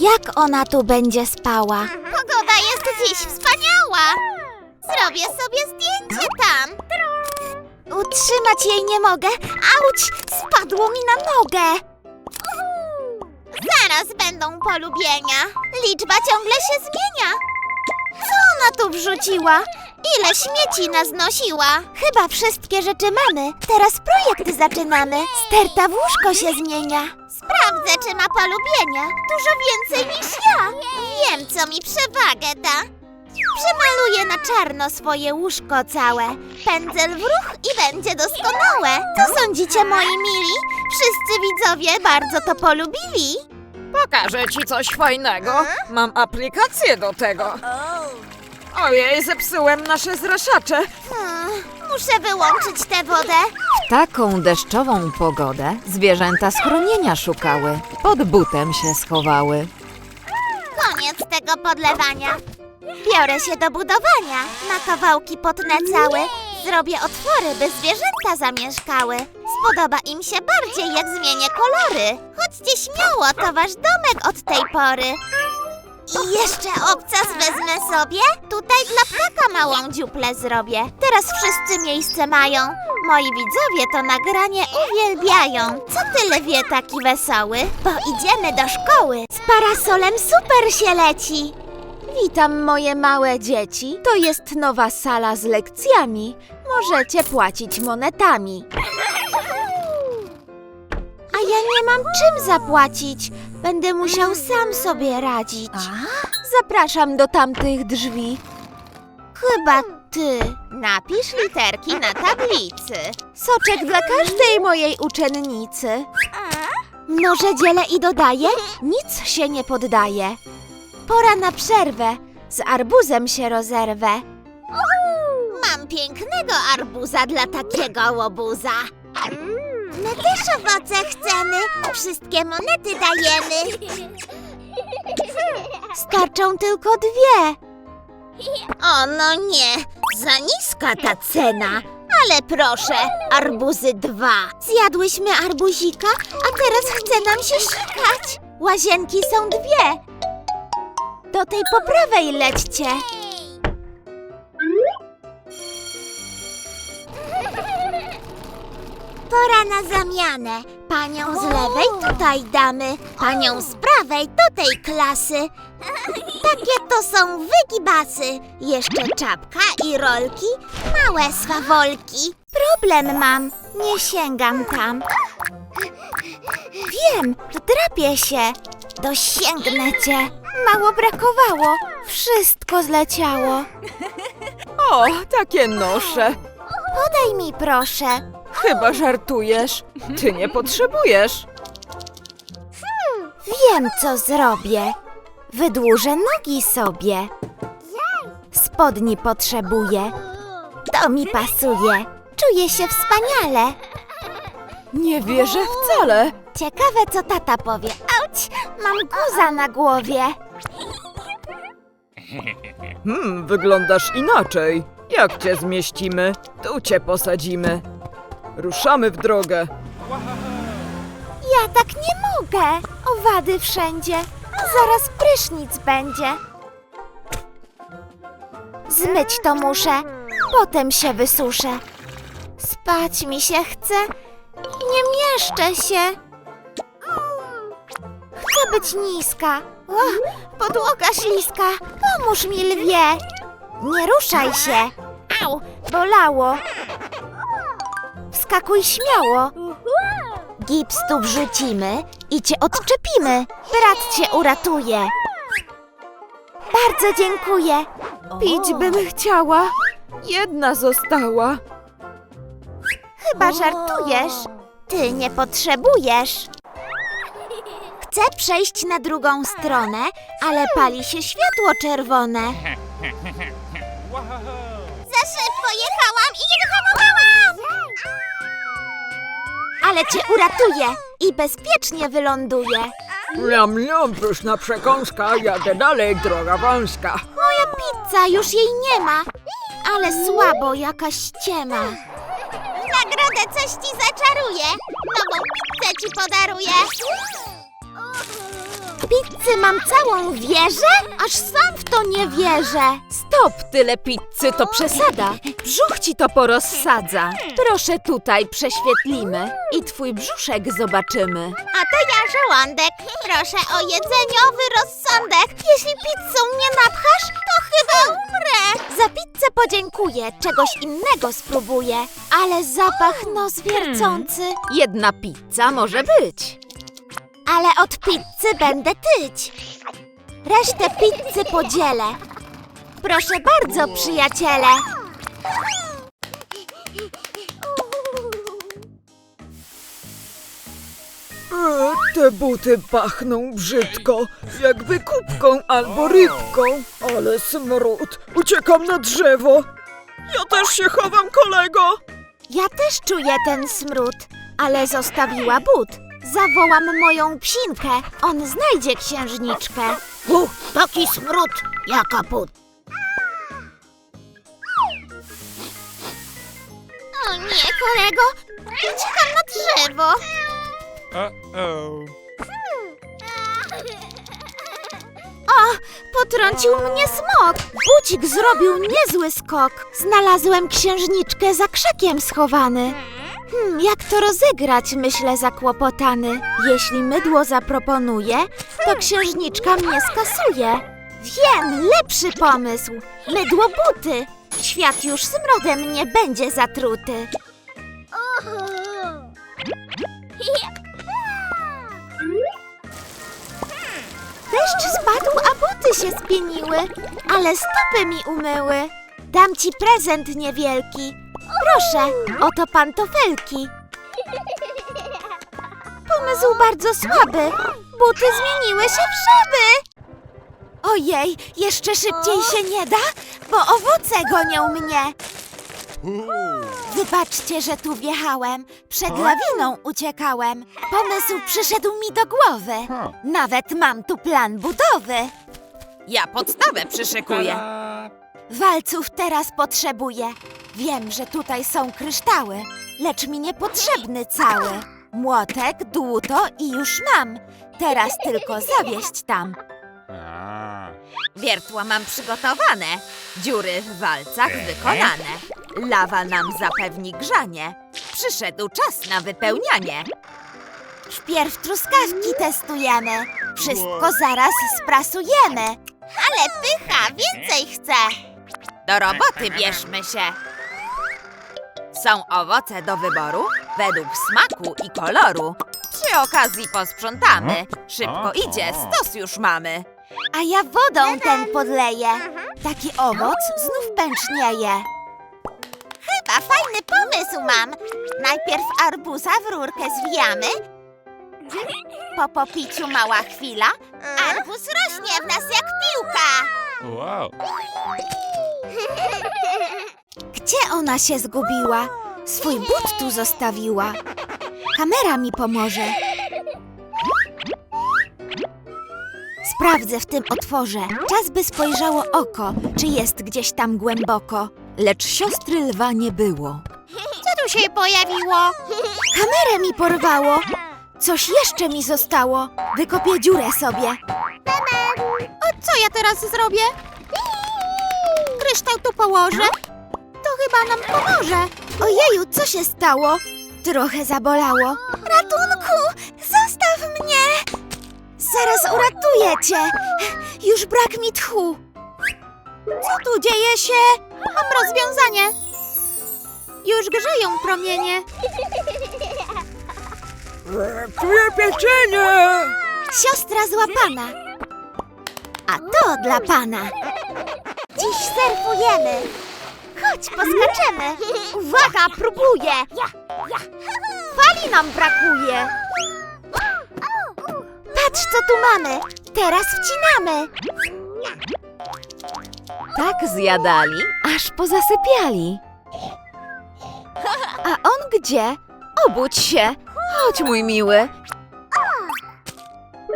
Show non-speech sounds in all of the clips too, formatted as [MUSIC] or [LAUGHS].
Jak ona tu będzie spała? Pogoda jest dziś wspaniała. Zrobię sobie zdjęcie tam. Utrzymać jej nie mogę. Auć! Spadło mi na nogę. Zaraz będą polubienia. Liczba ciągle się zmienia. Co ona tu wrzuciła? Ile śmieci naznosiła? Chyba wszystkie rzeczy mamy. Teraz projekt zaczynamy. Sterta w łóżko się zmienia. Sprawdzę, czy ma polubienia. Dużo więcej niż ja. Wiem, co mi przewagę da. Przemaluję na czarno swoje łóżko całe. Pędzel w ruch i będzie doskonałe. Co sądzicie, moi mili? Wszyscy widzowie bardzo to polubili. Pokażę ci coś fajnego. Mam aplikację do tego. Ojej, zepsułem nasze zraszacze. Hmm, muszę wyłączyć tę wodę. W taką deszczową pogodę zwierzęta schronienia szukały. Pod butem się schowały. Koniec tego podlewania. Biorę się do budowania. Na kawałki potnę cały. Zrobię otwory, by zwierzęta zamieszkały. Spodoba im się bardziej, jak zmienię kolory. Chodźcie śmiało, to wasz domek od tej pory. I jeszcze obcas wezmę sobie. Tutaj dla ptaka małą dziuplę zrobię. Teraz wszyscy miejsce mają. Moi widzowie to nagranie uwielbiają. Co tyle wie taki wesoły? Bo idziemy do szkoły. Z parasolem super się leci. Witam moje małe dzieci. To jest nowa sala z lekcjami. Możecie płacić monetami. A ja nie mam czym zapłacić. Będę musiał sam sobie radzić. Zapraszam do tamtych drzwi. Chyba ty. Napisz literki na tablicy. Soczek dla każdej mojej uczennicy. Mnożę, dzielę i dodaję, nic się nie poddaje. Pora na przerwę, z arbuzem się rozerwę. Mam pięknego arbuza dla takiego łobuza. My też owoce chcemy. Wszystkie monety dajemy. Starczą tylko dwie. O no nie, za niska ta cena. Ale proszę, arbuzy dwa. Zjadłyśmy arbuzika, a teraz chce nam się sikać. Łazienki są dwie. Do tej po prawej lećcie. Pora na zamianę. Panią z lewej tutaj damy, panią z prawej do tej klasy. Takie to są wygibasy. Jeszcze czapka i rolki, małe swawolki. Problem mam, nie sięgam tam. Wiem, wdrapię się. Dosięgnę cię. Mało brakowało, wszystko zleciało. O, takie nosze. Podaj mi proszę. Chyba żartujesz. Ty nie potrzebujesz. Wiem, co zrobię. Wydłużę nogi sobie. Spodni potrzebuję. To mi pasuje. Czuję się wspaniale. Nie wierzę wcale. Ciekawe, co tata powie. Auć, mam guza na głowie. Hmm, wyglądasz inaczej. Jak cię zmieścimy? Tu cię posadzimy. Ruszamy w drogę. Ja tak nie mogę. Owady wszędzie. Zaraz prysznic będzie. Zmyć to muszę. Potem się wysuszę. Spać mi się chce. Nie mieszczę się. Chcę być niska. Och, podłoga śliska. Pomóż mi, lwie. Nie ruszaj się. Au, bolało. Wskakuj śmiało. Gips tu wrzucimy i cię odczepimy. Brat cię uratuje. Bardzo dziękuję. Pić bym chciała. Jedna została. Chyba żartujesz. Ty nie potrzebujesz. Chcę przejść na drugą stronę, ale pali się światło czerwone. [LAUGHS] Za szybko jechałam i Ale cię uratuję i bezpiecznie wyląduję. Miam, miam, pyszna przekąska. Jadę dalej, droga wąska. Moja pizza już jej nie ma. Ale słabo jakaś ściema. W nagrodę coś ci zaczaruję. Nową pizzę ci podaruję. Pizzy mam całą wieżę? Aż sam w to nie wierzę. Stop, tyle pizzy to przesada. Brzuch ci to porozsadza. Proszę tutaj prześwietlimy i twój brzuszek zobaczymy. A to ja żołądek. Proszę o jedzeniowy rozsądek. Jeśli pizzą mnie napchasz, to chyba umrę. Za pizzę podziękuję, czegoś innego spróbuję. Ale zapach nos wiercący. Jedna pizza może być. Ale od pizzy będę tyć. Resztę pizzy podzielę. Proszę bardzo, przyjaciele. E, te buty pachną brzydko, jakby kubką albo rybką. Ale smród, uciekam na drzewo. Ja też się chowam, kolego. Ja też czuję ten smród, ale zostawiła but. Zawołam moją psinkę. On znajdzie księżniczkę. U, taki smród, jaka put. O nie, kolego, uciekam na drzewo. Uh-oh. O, potrącił mnie smok. Bucik zrobił niezły skok. Znalazłem księżniczkę za krzakiem schowany. Hmm, jak to rozegrać, myślę zakłopotany. Jeśli mydło zaproponuje, to księżniczka mnie skasuje. Wiem, lepszy pomysł. Mydło buty. Świat już smrodem nie będzie zatruty. Deszcz spadł, a buty się spieniły, ale stopy mi umyły. Dam ci prezent niewielki. Proszę, oto pantofelki. Pomysł bardzo słaby. Buty zmieniły się w szaby. Ojej, jeszcze szybciej się nie da, bo owoce gonią mnie. Wybaczcie, że tu wjechałem. Przed lawiną uciekałem. Pomysł przyszedł mi do głowy. Nawet mam tu plan budowy. Ja podstawę przyszykuję. Walców teraz potrzebuję. Wiem, że tutaj są kryształy, lecz mi niepotrzebny cały. Młotek, dłuto i już mam. Teraz tylko zawieść tam. Wiertła mam przygotowane, dziury w walcach wykonane. Lawa nam zapewni grzanie. Przyszedł czas na wypełnianie. Wpierw truskawki testujemy. Wszystko zaraz sprasujemy. Ale pycha, więcej chcę. Do roboty bierzmy się. Są owoce do wyboru według smaku i koloru. Przy okazji posprzątamy. Szybko idzie, stos już mamy. A ja wodą ten podleję. Taki owoc znów pęcznieje. Chyba fajny pomysł mam. Najpierw arbuza w rurkę zwijamy. Po popiciu mała chwila. Arbuz rośnie w nas jak piłka. Wow. Gdzie ona się zgubiła? Swój but tu zostawiła. Kamera mi pomoże. Sprawdzę w tym otworze. Czas by spojrzało oko, czy jest gdzieś tam głęboko. Lecz siostry lwa nie było. Co tu się pojawiło? Kamerę mi porwało. Coś jeszcze mi zostało. Wykopię dziurę sobie. O, co ja teraz zrobię? Kryształ tu położę? To chyba nam pomoże. Ojeju, co się stało? Trochę zabolało. Ratunku! Zostaw mnie! Zaraz uratuję cię! Już brak mi tchu. Co tu dzieje się? Mam rozwiązanie. Już grzeją promienie. Czuję pieczenie! Siostra złapana. A to dla pana. Dziś surfujemy. Chodź, poskaczemy. Uwaga, próbuję! Fali nam brakuje! Patrz, co tu mamy! Teraz wcinamy! Tak zjadali, aż pozasypiali. A on gdzie? Obudź się! Chodź, mój miły!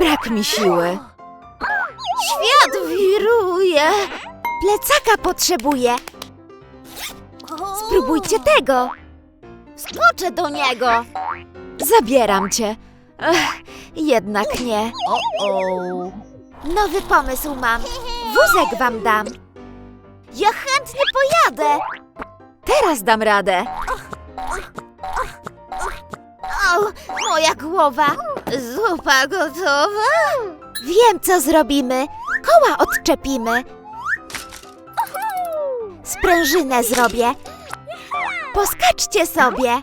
Brak mi siły. Świat wiruje! Plecaka potrzebuję! Spróbujcie tego! Skoczę do niego! Zabieram cię. Ech, jednak nie. Nowy pomysł mam. Wózek wam dam. Ja chętnie pojadę. Teraz dam radę. O, moja głowa. Zupa gotowa? Wiem, co zrobimy. Koła odczepimy. Sprężynę zrobię. Poskaczcie sobie.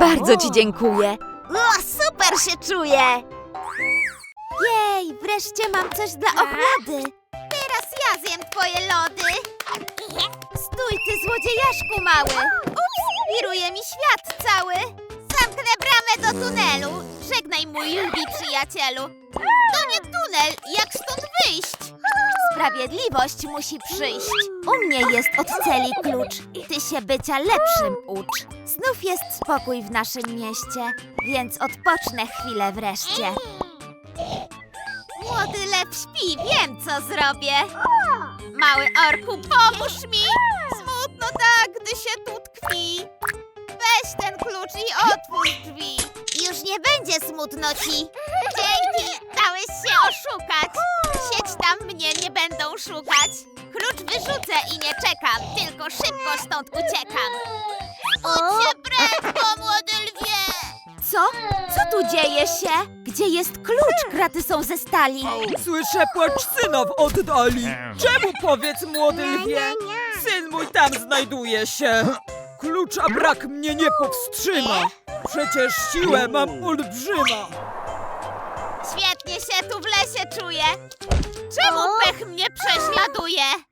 Bardzo ci dziękuję. O, super się czuję. Jej, wreszcie mam coś dla ochrady. Teraz ja zjem twoje lody. Stój, ty złodziejaszku mały. Ups, wiruje mi świat cały. Zamknę bramę do tunelu. Żegnaj, mój lubi przyjacielu. To nie tunel, jak stąd wyjść? Sprawiedliwość musi przyjść. U mnie jest od celi klucz. Ty się bycia lepszym ucz. Znów jest spokój w naszym mieście, więc odpocznę chwilę wreszcie. Młody lew śpi, wiem co zrobię. Mały orku, pomóż mi! Smutno tak, gdy się tu tkwi. Weź ten klucz i otwórz drzwi. Już nie będzie smutno ci. Dzięki, dałeś się oszukać. Siedź tam, mnie nie będą szukać. Klucz wyrzucę i nie czekam, tylko szybko stąd uciekam. Się prędko, młody lwie! Co? Co tu dzieje się? Gdzie jest klucz? Kraty są ze stali. Słyszę płacz syna w oddali. Czemu powiedz, młody lwie? Syn mój tam znajduje się. Klucza brak mnie nie powstrzyma. Przecież siłę mam olbrzyma. Świetnie się tu w lesie czuję. Czemu pech mnie prześladuje?